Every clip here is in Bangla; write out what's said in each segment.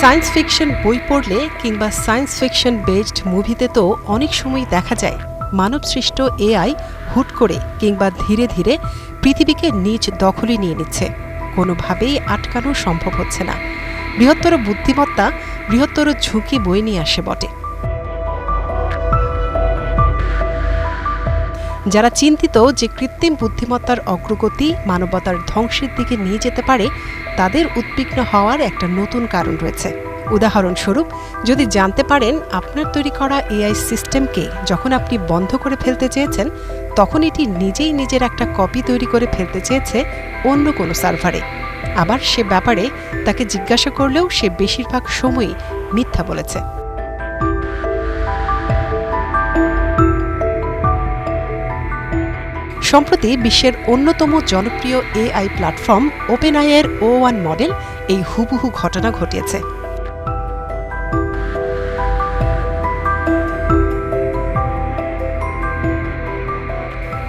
সায়েন্স ফিকশন বই পড়লে কিংবা সায়েন্স ফিকশন বেসড মুভিতে তো অনেক সময় দেখা যায়। মানবসৃষ্ট এআই হুট করে কিংবা ধীরে ধীরে পৃথিবীকে নিজ দখলে নিয়ে নিচ্ছে। কোনোভাবেই আটকানো সম্ভব হচ্ছে না। বৃহত্তর বুদ্ধিমত্তা, বৃহত্তর ঝুঁকি বই নিয়ে আসে বটে। যারা চিন্তিত যে কৃত্রিম বুদ্ধিমত্তার অগ্রগতি মানবতার ধ্বংসের দিকে নিয়ে যেতে পারে, তাদের উদ্বিগ্ন হওয়ার একটা নতুন কারণ রয়েছে। উদাহরণস্বরূপ, যদি জানতে পারেন আপনার তৈরি করা এআই সিস্টেমকে যখন আপনি বন্ধ করে ফেলতে চেয়েছেন, তখন এটি নিজেই নিজের একটা কপি তৈরি করে ফেলতে চেয়েছে অন্য কোনো সার্ভারে। আবার সে ব্যাপারে তাকে জিজ্ঞাসা করলেও সে বেশিরভাগ সময়ই মিথ্যা বলেছে। সম্প্রতি বিশ্বের অন্যতম জনপ্রিয় এআই প্ল্যাটফর্ম ওপেন আইয়ের ও ওয়ান মডেল এই হুবহু ঘটনা ঘটিয়েছে।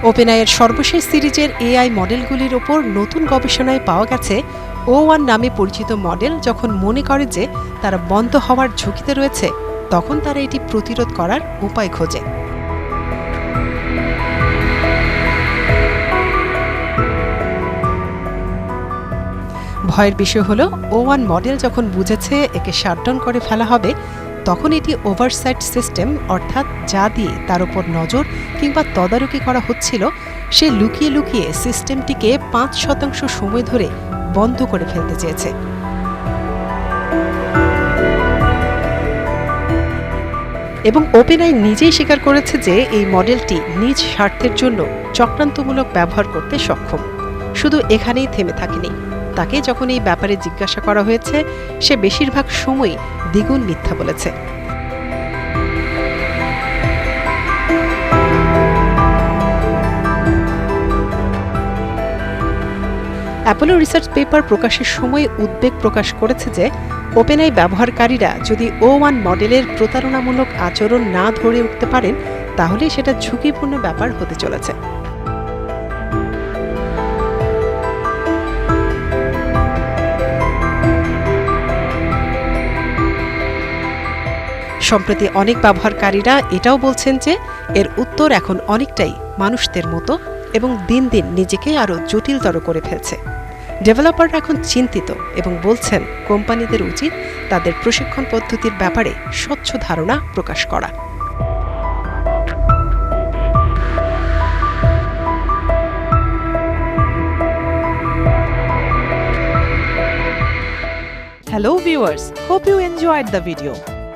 ওপেন ওপেনআইয়ের সর্বশেষ সিরিজের এআই মডেলগুলির ওপর নতুন গবেষণায় পাওয়া গেছে ও ওয়ান নামে পরিচিত মডেল যখন মনে করে যে তারা বন্ধ হওয়ার ঝুঁকিতে রয়েছে, তখন তারা এটি প্রতিরোধ করার উপায় খোঁজে। ভয়ের বিষয় হলো ও ওয়ান মডেল যখন বুঝেছে একে শাটডাউন করে ফেলা হবে, তখন এটি ওভারসাইট সিস্টেম অর্থাৎ যা দিয়ে তার উপর নজর কিংবা তদারকি করা হচ্ছিল, সে লুকিয়ে লুকিয়ে সিস্টেমটিকে পাঁচ শতাংশ সময় ধরে বন্ধ করে ফেলতে চেয়েছে। এবং ওপেনআই নিজেই স্বীকার করেছে যে এই মডেলটি নিজ স্বার্থের জন্য চক্রান্তমূলক ব্যবহার করতে সক্ষম। শুধু এখানেই থেমে থাকেনি। তাকে যখন এই ব্যাপারে জিজ্ঞাসা করা হয়েছে, সে বেশিরভাগ সময়ই দ্বিগুণ মিথ্যা বলেছে। অ্যাপোলো রিসার্চ পেপার প্রকাশের সময় উদ্বেগ প্রকাশ করেছে যে, ওপেনআই ব্যবহারকারীরা যদি ও ওয়ান মডেলের প্রতারণামূলক আচরণ না ধরে উঠতে পারেন, তাহলে সেটা ঝুঁকিপূর্ণ ব্যাপার হতে চলেছে। সম্প্রতি অনেক ব্যবহারকারীরা এটাও বলছেন যে, এর উত্তর এখন অনেকটাই মানুষদের মতো এবং দিন দিন নিজেকে আরও জটিলতর করে ফেলছে। ডেভেলপাররা এখন চিন্তিত এবং বলছেন, কোম্পানিদের উচিত তাদের প্রশিক্ষণ পদ্ধতির ব্যাপারে স্বচ্ছ ধারণা প্রকাশ করা। Hello viewers hope you enjoyed the video